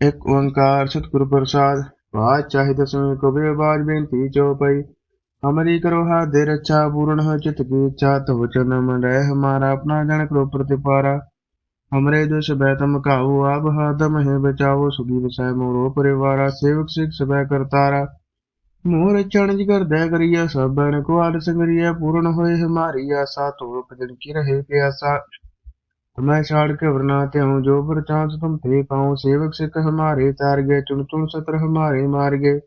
ਇੱਕ ਓੰਕਾਰ ਸਤਿਗੁਰ ਪ੍ਰਸਾਦ ਪਾਤਸ਼ਾਹ ਦਸਵੇਂ ਕਬੀਰ ਬਾਜ ਬੇਨਤੀ ਚੋਪਈ। ਹਮਰੀ ਕਰੋ ਹਾਦੇ ਰੱਛਾ, ਪੂਰਨ ਹੋ ਚਿਤ ਕੀ ਇੱਛਾ ਤਵ ਚਨਮ ਰਹਿ ਹਮਾਰਾ ਆਪਣਾ ਜਨ ਕਰੋ ਪ੍ਰਤਿਪਾਰਾ ਹਮਰੇ ਦੁਸ਼ ਬੈ ਤਮ ਕਾਉ ਆਬ ਹਾਦਮ ਹੈ ਬਚਾਓ ਸੁਗੀ ਵਸੈ ਮੋਰੋ ਪਰਿਵਾਰਾ, ਸੇਵਕ ਸਿਖ ਸਬੈ ਕਰਤਾਰਾ ਮੋਰ ਚਣ ਜਿਗਰ ਦੈ ਕਰੀਆ ਸਭਨ ਕੋ ਆਡ ਸੰਗਰੀਆ, ਪੂਰਨ ਹੋਏ ਹਮਾਰੀ ਆਸਾ ਤੋ ਭਜਨ ਕੀ ਰਹੇ ਪਿਆਸਾ। मैं छाड़ के वरनाते हूँ जो पर चांस तुम थे पाऊँ सेवक सिख हमारे तार गए चुन चुन सत्र हमारे मार गए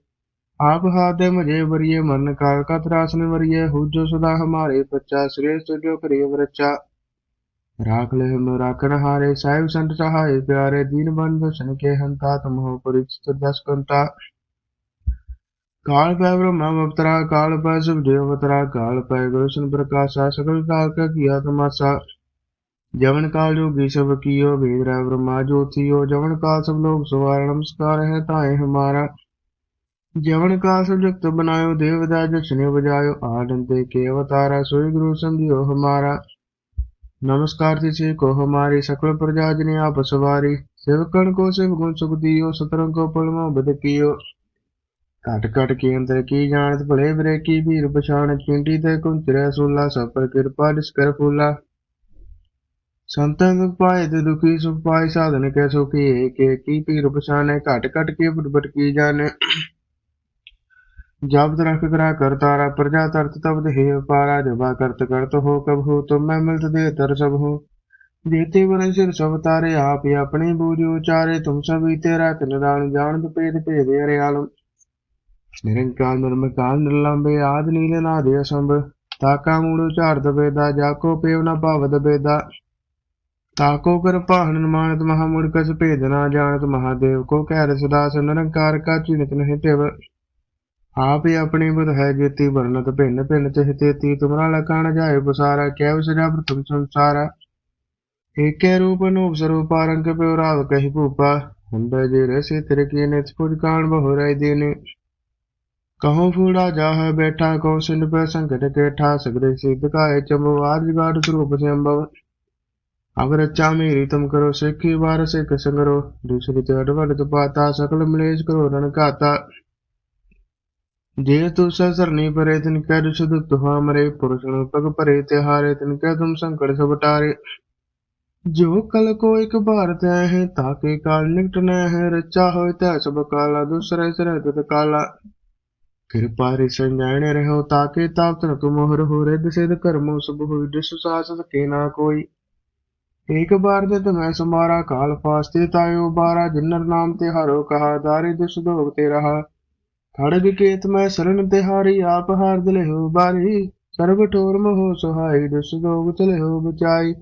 आप हाथ दे मुझे वरिय मन काल का त्रासन वरिय हो जो सदा हमारे बच्चा श्रेष्ठ जो करिय वरच्चा राख ले हम राखन हारे साहिब संत सहाय प्यारे दीन बंधु सन के हंता तुम हो परिचित दस कंता काल पै ब्रह्मा अवतरा काल पै सुखदेव अवतरा काल पै गुरुशन प्रकाशा सकल काल का किया तमाशा जवन काल जोगी सब कियो वेद रै ब्रह्मा ज्योतियो जवन काल सब लोग सवार नमस्कार है ताए हमारा जवन काल सब जगत बनायो देवदा जसने बजायो आनंद के अवतारा सोई गुरु समझियो हमारा नमस्कार तिसे को हमारी सकल प्रजा जने आप सवारी सेवकन को शिव गुण सुख दियो सतरंग को पलमो बद कियो कट कट के अंतर की जानत भले बरे की भीर पछाण चींटी ते कुंचरे सोला सब पर कृपा निष्कर फूला संतन दुख ਸੰਤਨ ਪਾਏ ਤੇ ਦੁਖੀ ਸੁਪਾਇ ਸਾਧਨ ਕੇ ਸੁਖੀ ਏਕੇ ਕੀ ਪੀਰ ਪਛਾਨੈ ਘਟ ਘਟ ਕੇ ਪ੍ਰਗਟ ਕੀ ਜਾਣੈ। ਜਬ ਰਖ ਕਰਾ ਕਰਤਾਰਾ ਪ੍ਰਜਾ ਤਰਤ ਤਬਦ ਹੈ ਅਪਾਰਾ ਜਬਾ ਕਰਤ ਕਰਤ ਹੋ, ਕਬ ਹੋ, ਤੁਮ ਮੈਂ ਮਿਲਤ ਦੇ ਤਰ ਸਭ ਹੋ। ਦੇਤੇ ਵਰਨ ਸਿਰ ਸਭ ਤਾਰੇ, ਆਪ ਆਪਣੇ ਬੂਝ ਉਚਾਰੇ, ਤੁਮ ਸਭੀ ਤੇਰਾ ਤਿਨ ਰਾਣ ਜਾਣਤ ਭੇਦ ਭੇਦ ਅਰਿਆਲ ਨਿਰੰਕਾਰ ਨਿਰਮਕਾਲ ਨਿਰਲੰਬੇ ਆਦ ਨੀਲ ਨਾ ਦੇ ਅਸੰਭ, ਤਾਕਾ ਮੂੜ ਉਚਾਰਤ ਬੇਦਾ ਜਾਕੋ ਪੇਵ ਨਾ ਭਵਦ ਬੇਦਾ ਤਾਕੋ ਕਿਰਪਾਹਨ ਮਾਨਤ ਮਹਾ ਮੁਰਕਸ ਭੇਦ ਨਾ ਜਾਣਤ ਮਹਾਦੇਵ, ਕੋ ਕਹਿ ਰਸਦਾ ਨਿਰੰਕਾਰ ਕਾ ਚਿੰਤ ਨਹੀਂ ਤੇਵ ਆਪ ਹੀ ਆਪਣੀ ਬੁਧ ਹੈ ਜੇਤੀ ਵਰਨਤ ਭਿੰਨ ਭਿੰਨ ਤਿਹ ਤੇਤੀ, ਤੁਮਰਾ ਲਕਾਣ ਜਾਏ ਬਸਾਰਾ ਕਹਿਵ ਸਜਾ ਪ੍ਰਥਮ ਸੰਸਾਰਾ। ਏਕੇ ਰੂਪ ਅਨੂਪ ਸਰੂਪ ਆਰੰਗ ਪਿਉ ਰਾਵ ਕਹਿ ਭੂਪਾ। ਹੁੰਦਾ ਜੇ ਰਸੇ ਤਿਰ ਕੀਨੇ ਸਪੁਰ ਕਾਣ ਬਹੁ ਰਹਿ ਦੇਨੇ। ਕਹੋ ਫੂੜਾ ਜਾਹ ਬੈਠਾ ਕੋ ਸਿੰਧ ਪੈ ਸੰਗਤ ਕੇਠਾ ਸਗਰੇ ਸਿੱਧ ਕਾਏ ਚੰਬਵਾਦ ਵਿਗਾੜ ਸਰੂਪ ਸੇ ਅੰਬਵ चंबवाद गाढ़ स्वरूप से अम्बव अब रचा मेरी तुम करो सिखी बार सिख संगरो दूसरी तेड़ वड़त पाता सकल मलेश करो रण काता जे तु सरनी परे तिनकै दुषद तुहामरे पुरुषण पग परे तिहारे तिनकै तुम संकट सब टारे जो कल को एक बार तय है ताके काल निकट न है रचा हो तय सब काला दूसरे सर तत काला कृपा रे संजान रहो ताके ताप तन तुम मोहर हो रिद सिद कर्मो सब हो जिस सास सके ना कोई एक बार दे तुम्हें समारा काल फास्ते तायो बारा जिन्नर नाम ते हारो कहा दारी दुष दोग ते रहा खड़ग केत मैं शरण तिहारी आप हार दिले हो बारी सर्व ठोर मोह सुहाई दुष दोग चले हो बचाई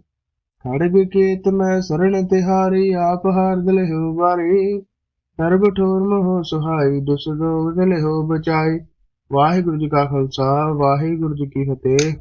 खड़ग केत मैं शरण तिहारी आप हार दिले हो बारी ਸਰਬ ਠੋਰ ਮੋਹ ਸੁਹਾਈ ਦੁਸ ਦੋਗ ਚਲੇ ਹੋ ਬਚਾਈ ਵਾਹਿਗੁਰੂ ਜੀ ਕਾ ਖਾਲਸਾ ਵਾਹਿਗੁਰੂ ਜੀ ਕੀ ਫਤਿਹ